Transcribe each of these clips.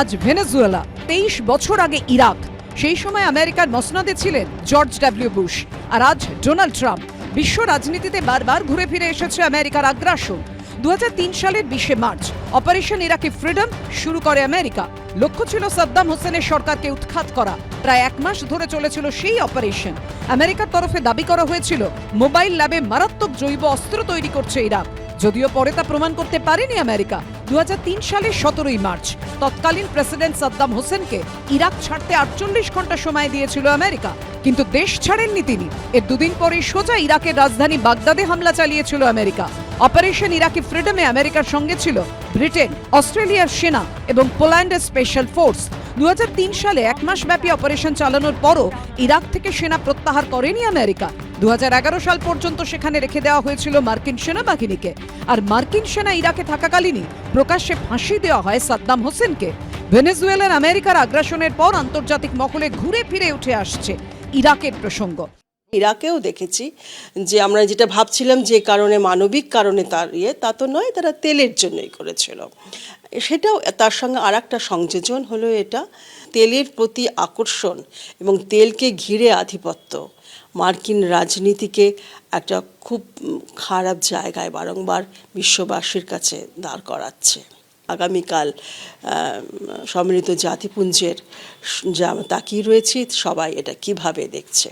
আজ ভেনেজুয়েলা। তেইশ বছর আগে ইরাক। সেই সময় আমেরিকার মসনদে ছিলেন জর্জ ডাব্লিউ বুশ। আর আজ ডোনাল্ড ট্রাম্প। বিশ্ব রাজনীতিতে বারবার ঘুরে ফিরে এসেছে আমেরিকার আগ্রাসন। দুহাজার তিন সালের বিশে মার্চ, অপারেশন ইরাকি ফ্রিডম শুরু করে আমেরিকা। লক্ষ্য ছিল সাদ্দাম হোসেনের সরকারকে উৎখাত করা। প্রায় এক মাস ধরে চলেছিল সেই অপারেশন। আমেরিকার তরফে দাবি করা হয়েছিল, মোবাইল ল্যাবে মারাত্মক জৈব অস্ত্র তৈরি করছে ইরাক। যদিও পরে তা প্রমাণ করতে পারেনি আমেরিকা। দু সালের সতেরোই মার্চ, তৎকালীন প্রেসিডেন্ট সাদ্দাম হোসেনকে ইরাক ছাড়তে আটচল্লিশ ঘণ্টা সময় দিয়েছিল আমেরিকা, কিন্তু দেশ ছাড়েননি তিনি। এর দুদিন পরে সোজা ইরাকের রাজধানী বাগদাদে হামলা চালিয়েছিল আমেরিকা। অপারেশন ইরাকি ফ্রিডমে আমেরিকার সঙ্গে ছিল ব্রিটেন, অস্ট্রেলিয়ার সেনা এবং পোল্যান্ডের স্পেশাল ফোর্স। দু হাজার তিন সালে এক মাস ব্যাপী অপারেশন চালানোর পরও ইরাক থেকে সেনা প্রত্যাহার করেনি আমেরিকা। দু হাজার এগারো সাল পর্যন্ত সেখানে রেখে দেওয়া হয়েছিল মার্কিন সেনাবাহিনীকে। আর মার্কিন সেনা ইরাকে থাকাকালীনই প্রকাশ্যে ফাঁসি দেওয়া হয় সাদ্দাম হোসেনকে। ভেনেজুয়েলার আমেরিকার আগ্রাসনের পর আন্তর্জাতিক মহলে ঘুরে ফিরে উঠে আসছে ইরাকের প্রসঙ্গ। ইরাকেও দেখেছি যে আমরা যেটা ভাবছিলাম যে কারণে মানবিক কারণে তার ইয়ে তা তো নয়, তারা তেলের জন্যই করেছিল। সেটাও তার সঙ্গে আর একটা সংযোজন হলো এটা, তেলের প্রতি আকর্ষণ এবং তেলকে ঘিরে আধিপত্য। মার্কিন রাজনীতিকে একটা খুব খারাপ জায়গায় বারংবার বিশ্ববাসীর কাছে দাঁড় করাচ্ছে। আগামীকাল সম্মিলিত জাতিপুঞ্জের যা তাকিয়ে রয়েছি, সবাই এটা কীভাবে দেখছে।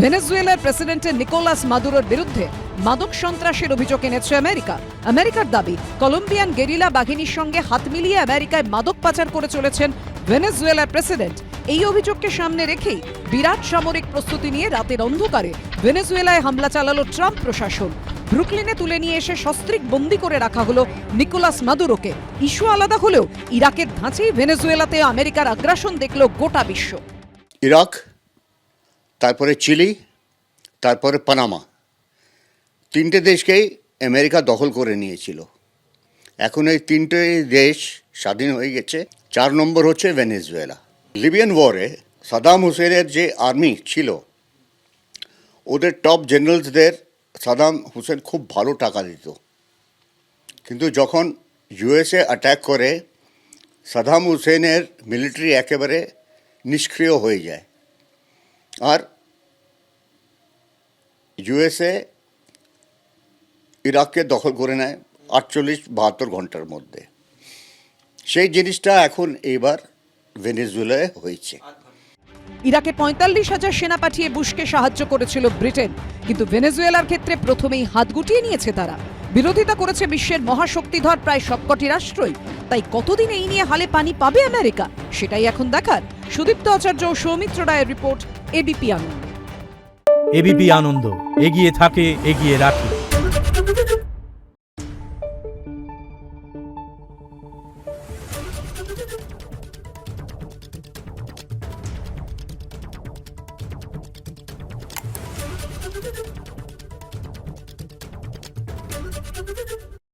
ভেনেজুয়েলার প্রেসিডেন্টের নিকোলাস মাদুরোর বিরুদ্ধে মাদক সন্ত্রাসের অভিযোগ এনেছে আমেরিকা। আমেরিকার দাবি, কলম্বিয়ান গেরিলা বাহিনীর সঙ্গে হাত মিলিয়ে আমেরিকায় মাদক পাচার করে চলেছেন ভেনেজুয়েলার প্রেসিডেন্ট। এই অভিযোগকে সামনে রেখেই বিরাট সামরিক প্রস্তুতি নিয়ে রাতের অন্ধকারে ভেনেজুয়েলায় হামলা চালালো ট্রাম্প প্রশাসন। ব্রুকলিনে তুলে নিয়ে এসে সস্ত্রিক বন্দি করে রাখা হলো নিকোলাস মাদুরোকে। ইস্যু আলাদা হলেও ইরাকের ধাঁচেই ভেনেজুয়েলাতে আমেরিকার আগ্রাসন দেখল গোটা বিশ্ব। ইরাক, তারপরে চিলি, তারপরে পানামা। তিনটে দেশকেই আমেরিকা দখল করে নিয়েছিল। এখন এই তিনটে দেশ স্বাধীন হয়ে গেছে। চার নম্বর হচ্ছে ভেনেজুয়েলা। লিবিয়ান ওয়ারে সাদাম হুসেনের যে আর্মি ছিল, ওদের টপ জেনারেলসদের সাদাম হুসেন খুব ভালো টাকা দিত। কিন্তু যখন ইউএসএ অ্যাটাক করে, সাদাম হুসেনের মিলিটারি একেবারে নিষ্ক্রিয় হয়ে যায়। আর ইউএসএ ইরাককে দখল করে নেয় আটচল্লিশ বাহাত্তর ঘণ্টার মধ্যে। সেই জিনিসটা এখন এইবার ভেনেজুয়েলায় হয়েছে। ইরাকে পঁয়তাল্লিশ হাজার সেনা পাঠিয়ে বুশকে সাহায্য করেছিল ব্রিটেন কিন্তু ভেনেজুয়েলার ক্ষেত্রে প্রথমেই হাত গুটিয়ে নিয়েছে তারা। বিরোধিতা করেছে বিশ্বের মহাশক্তিধর প্রায় সবকটি রাষ্ট্রই। তাই কতদিন এই নিয়ে হালে পানি পাবে আমেরিকা? সেটাই এখন দেখার। সুদীপ্ত আচার্য ও সৌমিত্র রায়ের report ABP Ananda. ABP Ananda এগিয়ে থাকে এগিয়ে রাখে।